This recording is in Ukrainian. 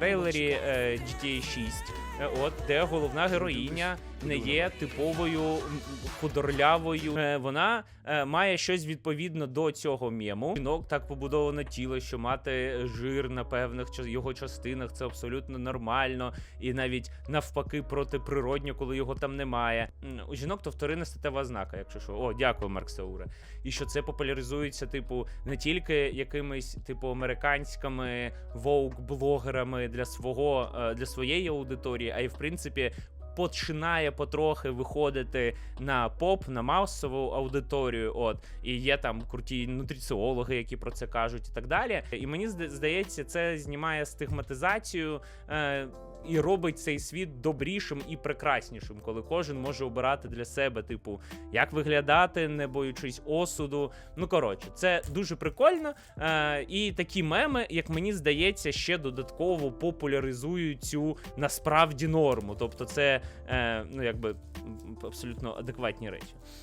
трейлері е, GTA 6, е, от де головна героїня не є типовою худорлявою. Е, вона е, має щось відповідно до цього мему. Жінок так побудовано тіло, що мати жир на певних його частинах це абсолютно нормально, і навіть навпаки протиприродньо, коли його там немає. У жінок то вторинна статева ознака, якщо що. О, дякую, Марк Сауре. І що це популяризується, типу, не тільки якимись, типу, американськими воук-блогерами для свого е, для своєї аудиторії, а й в принципі. Починає потрохи виходити на поп, на масову аудиторію. От і є там круті нутриціологи, які про це кажуть, і так далі. І мені здається, це знімає стигматизацію е, і робить цей світ добрішим і прекраснішим, коли кожен може обирати для себе, типу, як виглядати, не боючись осуду. Ну коротше, це дуже прикольно. Е, і такі меми, як мені здається, ще додатково популяризують цю насправді норму. Тобто, це е, ну якби абсолютно адекватні речі.